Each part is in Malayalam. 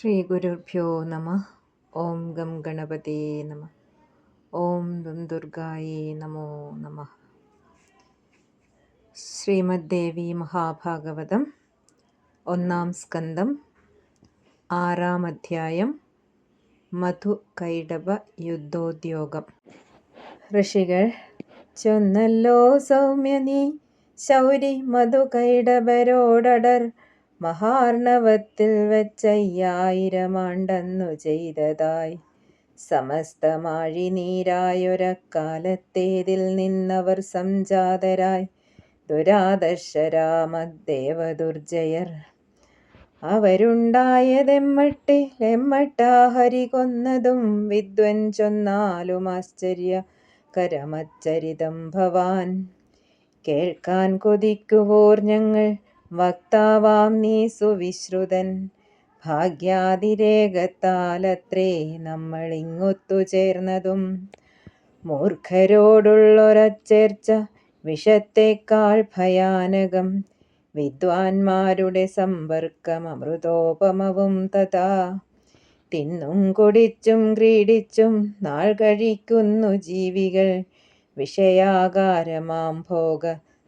ശ്രീ ഗുരുഭ്യോ നമ. ഓം ഗം ഗണപതേ നമ. ഓം ദും ദുർഗായേ നമോ നമ. ശ്രീമദ്ദേവി മഹാഭാഗവതം ഒന്നാം സ്കന്ധം ആറാം അധ്യായം മധു കൈടവ യുദ്ധോദ്യോഗം. ഋഷികൾ ചൊന്നല്ലോ സൗമ്യനി ശൗരി മധു കൈടവരോടടർ മഹാർണവത്തിൽ വെച്ചയ്യായിരമാണ്ടന്നു ചെയ്തതായി. സമസ്തമാഴി നീരായൊരക്കാലത്തേതിൽ നിന്നവർ സംജാതരായി. ദുരാദശരാമദേവദുർജയർ അവരുണ്ടായതെമ്മട്ടെ എമ്മട്ടാ ഹരി കൊന്നതും വിദ്വൻ ചൊന്നാലും ആശ്ചര്യ കരമച്ചരിതം ഭവാൻ. കേൾക്കാൻ കൊതിക്കുവോർ ഞങ്ങൾ വക്താവാം നീ സുവിശ്രുതൻ. ഭാഗ്യാതിരേകത്താലത്രേ നമ്മൾ ഇങ്ങൊത്തു ചേർന്നതും. മൂർഖരോടുള്ളൊരച്ചേർച്ച വിഷത്തേക്കാൾ ഭയാനകം. വിദ്വാൻമാരുടെ സമ്പർക്കം അമൃതോപമവും തഥാ. തിന്നും കുടിച്ചും ക്രീഡിച്ചും നാൾ കഴിക്കുന്നു ജീവികൾ. വിഷയാകാരമാം ഭോഗ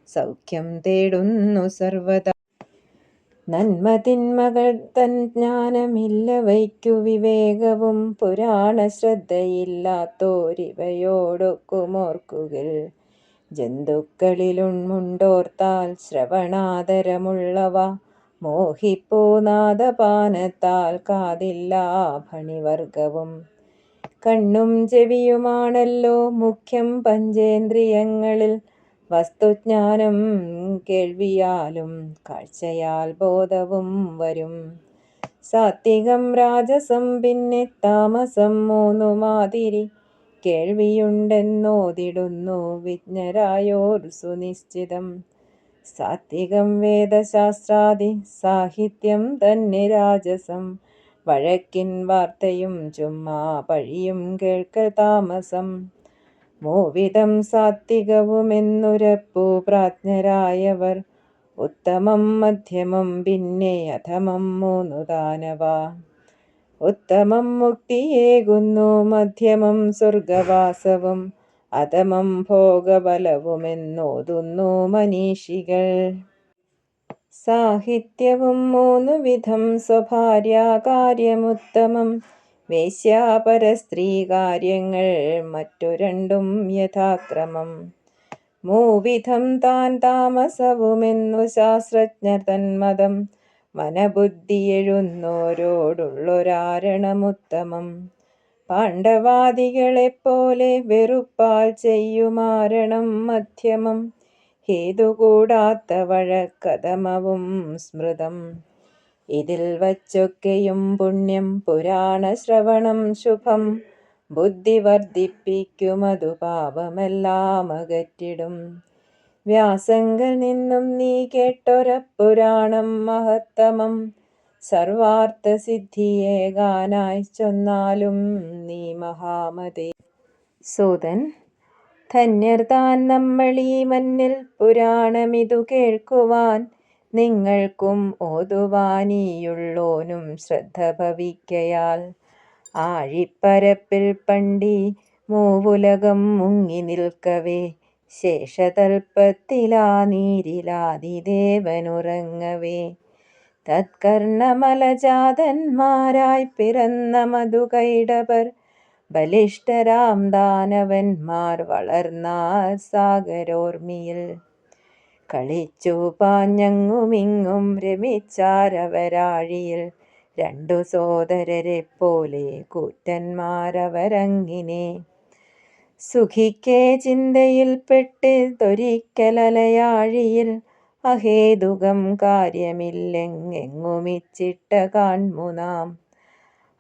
സൗഖ്യം തേടുന്നു സർവത. നന്മ തിന്മകൾ തൻ ജ്ഞാനമില്ല വയ്ക്കു വിവേകവും പുരാണ ശ്രദ്ധയില്ലാത്തോരിവയോടൊക്കുമോർക്കുകിൽ. ജന്തുക്കളിലുൺമുണ്ടോർത്താൽ ശ്രവണാദരമുള്ളവ മോഹിപ്പൂനാദപാനത്താൽ കാതില്ലാ ഭണിവർഗവും. കണ്ണും ചെവിയുമാണല്ലോ മുഖ്യം പഞ്ചേന്ദ്രിയങ്ങളിൽ വസ്തുജ്ഞാനം കേൾവിയാലും കാഴ്ചയാൽ ബോധവും വരും. സാത്വികം രാജസം പിന്നെ താമസം മൂന്നു മാതിരി കേൾവിയുണ്ടെന്നോതിടുന്നു വിജ്ഞരായോർ സുനിശ്ചിതം. സാത്വികം വേദശാസ്ത്രാദി സാഹിത്യം തന്നെ രാജസം. വഴക്കിൻ വാർത്തയും ചുമ്മാ പഴിയും കേൾക്കൽ താമസം. മൂവിധം സാത്വികവുമെന്നുരപ്പു പ്രാജ്ഞരായവർ. ഉത്തമം മധ്യമം പിന്നെ അധമം മൂന്നു ദാനവ. ഉത്തമം മുക്തിയേകുന്നു മധ്യമം സ്വർഗവാസവും. അധമം ഭോഗബലവുമെന്നോതുന്നു മനീഷികൾ. സാഹിത്യവും മൂന്നു വിധം സ്ത്രീ കാര്യങ്ങൾ മറ്റു രണ്ടും യഥാക്രമം. മൂവിധം താൻ താമസവുമെന്നു ശാസ്ത്രജ്ഞർ തന്മതം. മനബുദ്ധിയെഴുന്നോരോടുള്ളൊരാരണമുത്തമം പാണ്ഡവാദികളെപ്പോലെ വെറുപ്പാൽ ചെയ്യുമാരണം മധ്യമം. ഹേതുകൂടാത്ത വഴക്കഥമവും സ്മൃതം. ഇതിൽ വച്ചൊക്കെയും പുണ്യം പുരാണ ശ്രവണം ശുഭം. ബുദ്ധി വർദ്ധിപ്പിക്കുമതു പാപമെല്ലാം അകറ്റിടും. വ്യാസങ്ങൾ നിന്നും നീ കേട്ടൊരപ്പുരാണം മഹത്തമം. സർവാർത്ഥ സിദ്ധിയേകാനായി ചൊന്നാലും നീ മഹാമതി. സൂതൻ ധന്യർ താൻ ഈ മന്നിൽ പുരാണമിതു കേൾക്കുവാൻ. നിങ്ങൾക്കും ഓതുവാനിയുള്ളോനും ശ്രദ്ധ ഭവിക്കയാൽ. ആഴിപ്പരപ്പിൽ പണ്ടി മൂവുലകം മുങ്ങി നിൽക്കവേ ശേഷതൽപ്പത്തിലാ നീരിലാതിദേവനുറങ്ങവേ. തത്കർണമലജാതന്മാരായി പിറന്ന മധുകൈടവർ ബലിഷ്ഠരാം ദാനവന്മാർ വളർന്ന സാഗരോർമിയിൽ. കളിച്ചു പാഞ്ഞങ്ങുമിങ്ങും രമിച്ചാരവരാഴിയിൽ. രണ്ടു സോദരരെ പോലെ കൂറ്റന്മാരവരങ്ങിനെ. സുഖിക്കേ ചിന്തയിൽപ്പെട്ട് തൊരിക്കലലയാഴിയിൽ. അഹേതുകം കാര്യമില്ലെങ്ങെങ്ങുമിച്ചിട്ട കാൺമുനാം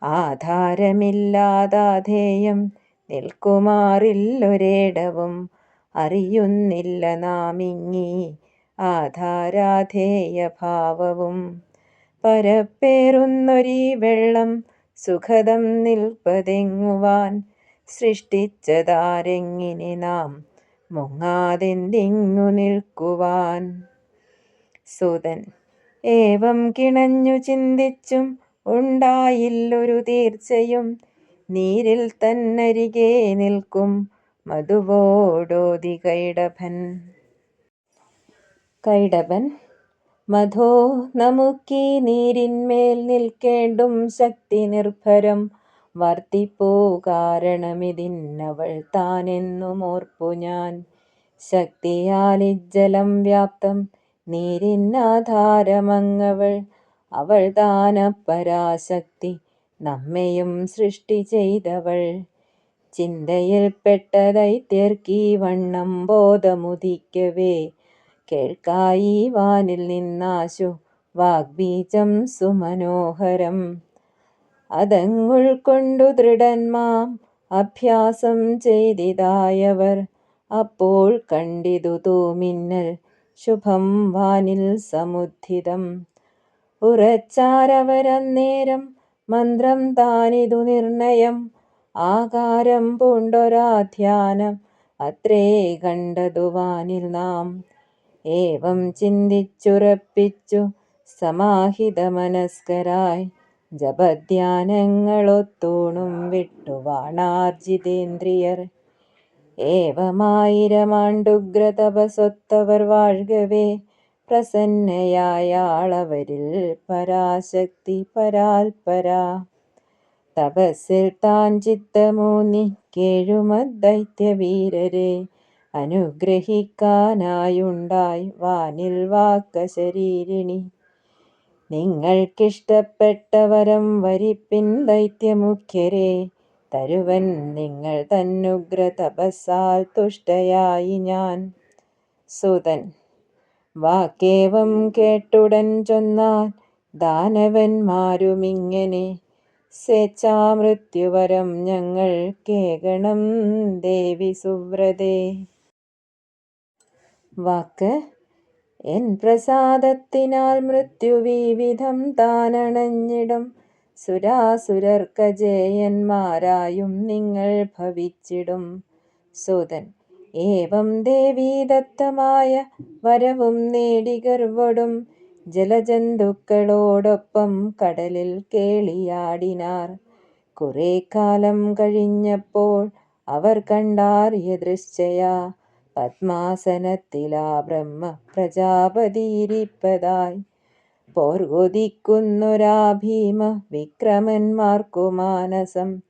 ആധാരമില്ലാതാധേയം നിൽക്കുമാറില്ലൊരേടവും അറിയുന്നില്ല നാമിങ്ങി. ആധാരാധേയഭാവവും. പരപ്പേറുന്നൊരീ വെള്ളം സുഖതം നിൽപ്പതെങ്ങുവാൻ സൃഷ്ടിച്ചതാരെങ്ങിനെ നാം മുങ്ങാതെന്തിങ്ങു നിൽക്കുവാൻ? സുതൻ ഏവം കിണഞ്ഞു ചിന്തിച്ചും ഉണ്ടായില്ലൊരു തീർച്ചയും നീരിൽ തന്നരികെ നിൽക്കും മധുവോടോതി കൈടഭൻ മധോ നമുക്കീ നീരിന്മേൽ നിൽക്കേണ്ടും ശക്തി നിർഭരം. വർത്തിപ്പോ കാരണമിതിന്നവൾ താനെന്നുമോർപ്പു ഞാൻ. ശക്തിയാലിജ്ജലം വ്യാപ്തം നീരിന്നാധാരമങ്ങവൾ. അവൾ താനപ്പരാശക്തി നമ്മയും സൃഷ്ടി ചെയ്തവൾ. ചിന്തയിൽപ്പെട്ട ദൈത്യർക്കീ വണ്ണം ബോധമുദിക്കവേ. കേൾക്കായി വാനിൽ നിന്നാശു വാഗ്ബീജം സുമനോഹരം. അതങ്ങുൾക്കൊണ്ടു ദൃഢന്മാം അഭ്യാസം ചെയ്തിതായവർ അപ്പോൾ കണ്ടിതു തൂമിന്നൽ ശുഭം വാനിൽ സമുദ്ധിതം. ഉറച്ചാരവരന്നേരം മന്ത്രം താനിതു നിർണയം ആകാരം പൂണ്ടൊരാധ്യാനം അത്രേ കണ്ടതു വാനിൽ നാം. ഏവം ചിന്തിച്ചുറപ്പിച്ചു സമാഹിത മനസ്കരായി ജപധ്യാനങ്ങളൊത്തൂണും വിട്ടുവാണാർജിതേന്ദ്രിയർ ഏവമായിരമാണ്ടുഗ്ര തപസൊത്തവർ വാഴ്കവേ പ്രസന്നയായാളവരിൽ പരാശക്തി പരാൽപരാ. തപസ്സിൽ താൻ ചിത്തമൂന്നി കേഴുമദ്ദൈത്യവീരരെ അനുഗ്രഹിക്കാനായുണ്ടായി. വാനിൽ വാക്ക ശരീരിണി. നിങ്ങൾക്കിഷ്ടപ്പെട്ടവരം വരിപ്പിൻ ദൈത്യമുഖ്യരെ. തരുവൻ നിങ്ങൾ തന്നുഗ്ര തപസ്സാൽ തുഷ്ടയായി ഞാൻ. സുതൻ. വാക്കേവം കേട്ടുടൻ ചൊന്നാൽ ദാനവന്മാരുമിങ്ങനെ. സ്വേച്ഛാമൃത്യുവരം ഞങ്ങൾ കേകണം ദേവി സുവ്രതേ. വാക്ക്. എൻ പ്രസാദത്തിനാൽ മൃത്യുവിവിധം താനണഞ്ഞിടും. സുരാസുരർക്കജേയന്മാരായും നിങ്ങൾ ഭവിച്ചിടും. സുതൻ ഏവം ദേവീദത്തമായ വരവും നേടി ഗർവടും ജലജന്തുക്കളോടൊപ്പം കടലിൽ കേളിയാടിനാർ. കുറെ കാലം കഴിഞ്ഞപ്പോൾ അവർ കണ്ടാറിയ യദൃശ്ചയാ പത്മാസനത്തിലാ ബ്രഹ്മ പ്രജാപതിയിരിപ്പതായി. പോർകൊതിക്കുന്നൊരാ ഭീമ വിക്രമന്മാർക്കു മാനസം.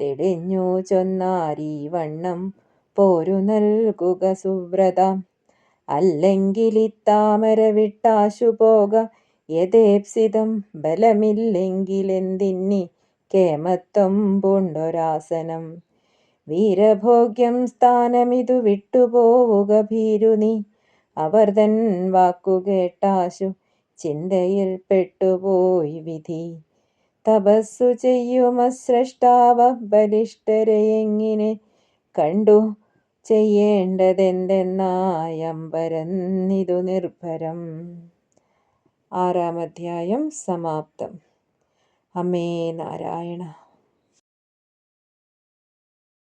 തെളിഞ്ഞു ചൊന്നാരീ വണ്ണം പോരു നൽകുക സുവ്രത. അല്ലെങ്കിലിത്താമര വിട്ടാശു പോക. യഥേപ്സിതം ബലമില്ലെങ്കിലെന്തിന്നി കേമത്വം പൂണ്ടൊരാസനം. വീരഭോഗ്യം സ്ഥാനമിതു വിട്ടുപോവുക ഭീരുനി അവർ തൻ വാക്കുകേട്ടാശു ചിന്തയിൽ പെട്ടുപോയി വിധി. തപസ്സു ചെയ്യുമസ്രഷ്ടാവ ബലിഷ്ഠരെയെങ്ങിനെ കണ്ടു. ചെയ്യേണ്ടതെന്തെന്നായമ്പരന്നിതു നിർഭരം. ആറാമധ്യായം സമാപ്തം. അമേ നാരായണ